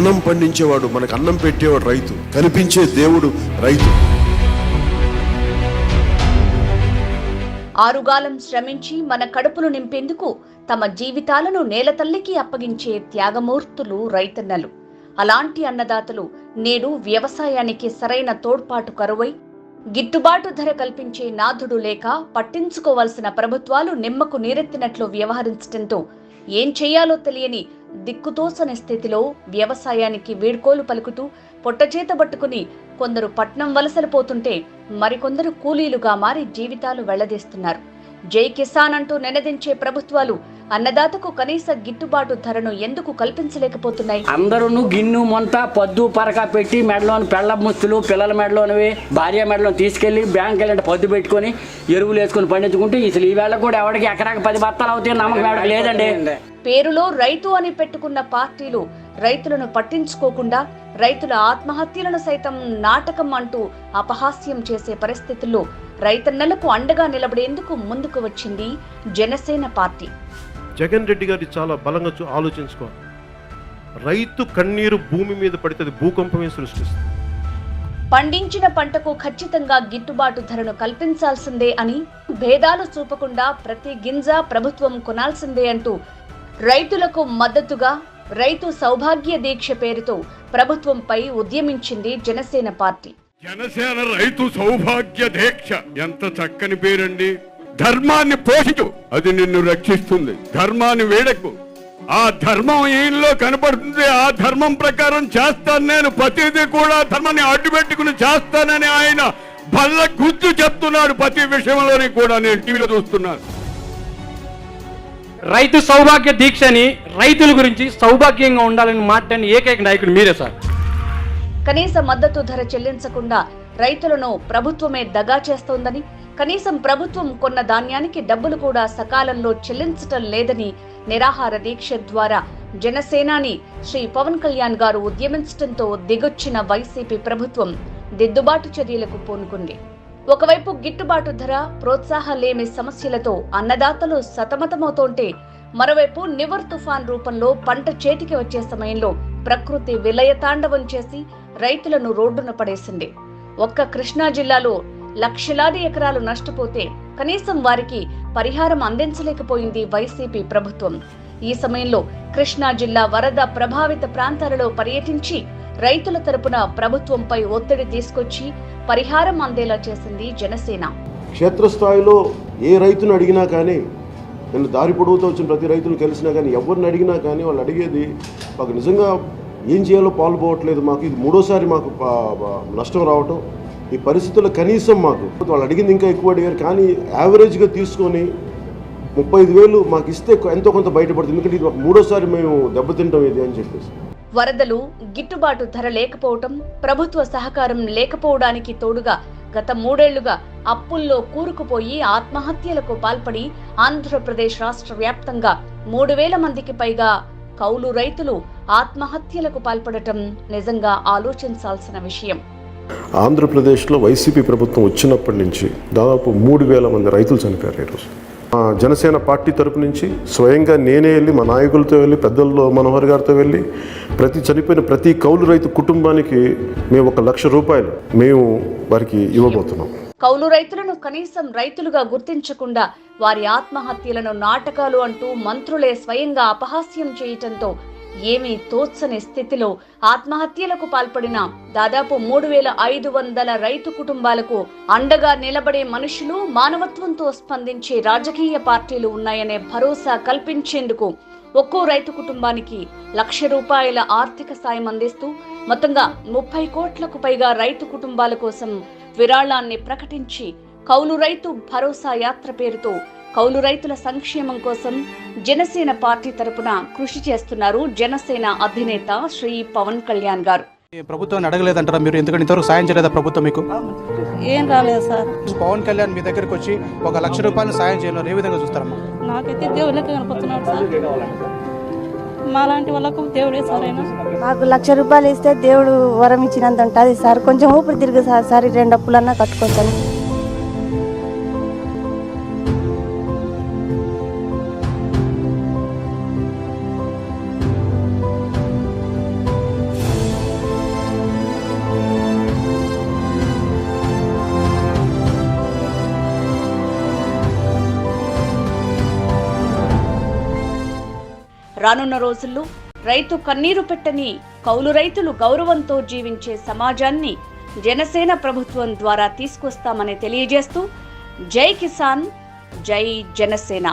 అన్నం పండించేవాడు మనకు అన్నం పెట్టేవాడు రైతు. కనిపించే దేవుడు రైతు. ఆరుగాలం శ్రమించి మన కడుపులు నింపేందుకు తమ జీవితాలను నేలతల్లికి అప్పగించే త్యాగమూర్తులు రైతన్నలు. అలాంటి అన్నదాతలు నేడు వ్యవసాయానికి సరైన తోడ్పాటు కరువై గిట్టుబాటు ధర కల్పించే నాథుడు లేక పట్టించుకోవాల్సిన ప్రభుత్వాలు నిమ్మకు నీరెత్తినట్లు వ్యవహరించడంతో ఏం చేయాలో తెలియని దిక్కుతోసని స్థితిలో వ్యవసాయానికి వీడ్కోలు పలుకుతూ పొట్టచేత పట్టుకుని కొందరు పట్నం వలసలు పోతుంటే మరికొందరు కూలీలుగా మారి జీవితాలు వెళ్ళదీస్తున్నారు జై కిసాన్ అంటూ నినదించే ప్రభుత్వాలు అన్నదాతకు కనీస గిట్టుబాటు ధరను ఎందుకు కల్పించలేకపోతున్నాయి? అందరూ గిన్ను మొంత పద్దు పరక పెట్టి మెడలోని పెళ్ళ ముస్తులు పిల్లల మెడలోనివి భార్య మెడలో తీసుకెళ్ళి బ్యాంక్ వెళ్ళంటే పద్దు పెట్టుకొని ఎరువులు వేసుకొని పండించుకుంటే అసలు ఈ వేళ కూడా ఎవరికి ఎకరాకి పది బత్తాలు అవుతాయి నమ్మకం లేదండి. పేరులో రైతు అని పెట్టుకున్న పార్టీలు రైతులను పట్టించుకోకుండా రైతుల ఆత్మహత్యలను సైతం నాటకం అంటూ అపహాస్యం చేసే పరిస్థితుల్లో రైతన్నలకు అండగా నిలబడేందుకు ముందుకు వచ్చింది జనసేన పార్టీ. జగన్ రెడ్డి గారి చాలా బలంగా ఆలోచించుకోవాలి. రైతు కన్నీరు భూమి మీద పడితే భూకంపమే సృష్టిస్తుంది. పండించిన పంటకు ఖచ్చితంగా గిట్టుబాటు ధరను కల్పించాల్సిందే అని భేదాలు చూపకుండా ప్రతి గింజ ప్రభుత్వం కొనాల్సిందే అంటూ రైతులకు మద్దతుగా రైతు సౌభాగ్య దీక్ష పేరుతో ప్రభుత్వంపై ఉద్యమించింది జనసేన పార్టీ. జనసేన రైతు సౌభాగ్య దీక్ష. ఎంత చక్కని పేరండి. ధర్మాన్ని పోషించు. అది నిన్ను రక్షిస్తుంది. ధర్మాన్ని వేడకు ఆ ధర్మం ఈయనలో కనపడుతుంది ఆ ధర్మం ప్రకారం చేస్తాను నేను. ప్రతిదీ కూడా ధర్మాన్ని అడ్డుపెట్టుకుని చేస్తానని ఆయన బల్ల గుర్తు చెప్తున్నాడు. ప్రతి విషయంలోని కూడా నేను టీవీలో చూస్తున్నాను. రైతు సౌభాగ్య దీక్షని రైతుల గురించి సౌభాగ్యంగా ఉండాలని మాట్లాడిన ఏకైక నాయకుడు మీరే సార్. కనీస మద్దతు ధర చెల్లించకుండా రైతులను ప్రభుత్వమే దగా చేస్తోందని కనీసం ప్రభుత్వం కొన్న ధాన్యానికి డబ్బులు కూడా సకాలంలో చెల్లించటం లేదని నిరాహార దీక్ష ద్వారా జనసేనాని శ్రీ పవన్ కళ్యాణ్ గారు ఉద్యమించడంతో దిగొచ్చిన వైసీపీ ప్రభుత్వం దిద్దుబాటు చర్యలకు పూనుకుంది. ఒకవైపు గిట్టుబాటు ధర ప్రోత్సాహలేమి సమస్యలతో అన్నదాతలు సతమతమవుతోంటే మరోవైపు నివర్ తుఫాన్ రూపంలో పంట చేతికి వచ్చే సమయంలో ప్రకృతి విలయతాండవం చేసి రైతులను రోడ్డున పడేసింది. ఒక్క కృష్ణా జిల్లాలో లక్షలాది ఎకరాలు నష్టపోతే కనీసం వారికి పరిహారం అందించలేకపోయింది వైసీపీ ప్రభుత్వం. ఈ సమయంలో కృష్ణా జిల్లా వరద ప్రభావిత ప్రాంతాలలో పర్యటించి రైతుల తరపున ప్రభుత్వంపై ఒత్తిడి తీసుకొచ్చి పరిహారం అందేలా చేసింది జనసేన. క్షేత్రస్థాయిలో ఏ రైతును అడిగినా కానీ నేను దారి పొడవుతో వచ్చిన ప్రతి రైతును కలిసినా కానీ ఎవరిని అడిగినా కానీ వాళ్ళు అడిగేది మాకు నిజంగా ఏం చేయాలో పాల్పోవట్లేదు మాకు. ఇది మూడోసారి మాకు నష్టం రావటం. ఈ పరిస్థితుల్లో కనీసం మాకు. వాళ్ళు అడిగింది ఇంకా ఎక్కువ అడిగారు. కానీ యావరేజ్గా తీసుకొని ముప్పై ఐదు వేలు మాకు ఇస్తే ఎంతో కొంత బయటపడుతుంది. ఎందుకంటే ఇది మాకు మూడోసారి మేము దెబ్బతింటాం ఇది అని చెప్పేసి. వరదలు గిట్టుబాటు ధర లేకపోవటం ప్రభుత్వ సహకారం లేకపోవడానికి తోడుగా గత మూడేళ్ళుగా అప్పుల్లో కూరుకుపోయి ఆత్మహత్యలకు పాల్పడి ఆంధ్రప్రదేశ్ రాష్ట్ర వ్యాప్తంగా మూడు వేల మందికి పైగా కౌలు రైతులు ఆత్మహత్యలకు పాల్పడటం నిజంగా ఆలోచించాల్సిన విషయం. ఆంధ్రప్రదేశ్లో వైసీపీ ప్రభుత్వం వచ్చినప్పటి నుంచి దాదాపు మూడు వేల మంది రైతులు చనిపోయారు ఈరోజు. మా జనసేన పార్టీ తరపు నుంచి స్వయంగా నేనే వెళ్ళి మా నాయకులతో వెళ్ళి పెద్దల్లో మనోహర్ గారితో వెళ్ళి ప్రతి చనిపోయిన ప్రతి కౌలు రైతు కుటుంబానికి మేము ఒక లక్ష రూపాయలు మేము వారికి ఇవ్వబోతున్నాం. కౌలు రైతులను కనీసం రైతులుగా గుర్తించకుండా వారి ఆత్మహత్యలను నాటకాలు అంటూ మంత్రులే స్వయంగా అపహాస్యం చేయటంతో ఏమీ తోచని స్థితిలో ఆత్మహత్యలకు పాల్పడిన దాదాపు మూడు వేల ఐదు వందల రైతు కుటుంబాలకు అండగా నిలబడే మనుషులు మానవత్వంతో స్పందించే రాజకీయ పార్టీలు ఉన్నాయనే భరోసా కల్పించేందుకు ఒక్కో రైతు కుటుంబానికి లక్ష రూపాయల ఆర్థిక సాయం అందిస్తూ మొత్తంగా ముప్పై కోట్లకు పైగా రైతు కుటుంబాల కోసం విరాళాన్ని ప్రకటించి కౌలు రైతు భరోసా యాత్ర పేరుతో కౌలు రైతుల సంక్షేమం కోసం జనసేన పార్టీ తరపున కృషి చేస్తున్నారు జనసేన అధినేత శ్రీ పవన్ కళ్యాణ్ గారు. ప్రభుత్వాన్ని అడగలేదంటారా మీరు? ఎందుకంటే ఇంతవరకు సాయం చేయలేదా ప్రభుత్వం మీకు? ఏం రాలేదు సార్. పవన్ కళ్యాణ్ మీ దగ్గరికి వచ్చి ఒక లక్ష రూపాయలు సాయం చేయలేరు ఏ విధంగా చూస్తారమ్మా? నాకైతే దేవుడు కనపడుతున్నాడు సార్. మాలాంటి వాళ్ళకు దేవుడే సార్ మాకు లక్ష రూపాయలు ఇస్తే దేవుడు వరం ఇచ్చినంత ఉంటుంది సార్. కొంచెం ఊపిరి తిరిగి సార్ సార్ రెండు అప్పులన్నా కట్టుకోవచ్చు రానున్న రోజుల్లో రైతు కన్నీరు పెట్టని కౌలు రైతులు గౌరవంతో జీవించే సమాజాన్ని జనసేన ప్రభుత్వం ద్వారా తీసుకొస్తామని తెలియజేస్తూ జై కిసాన్ జై జనసేన.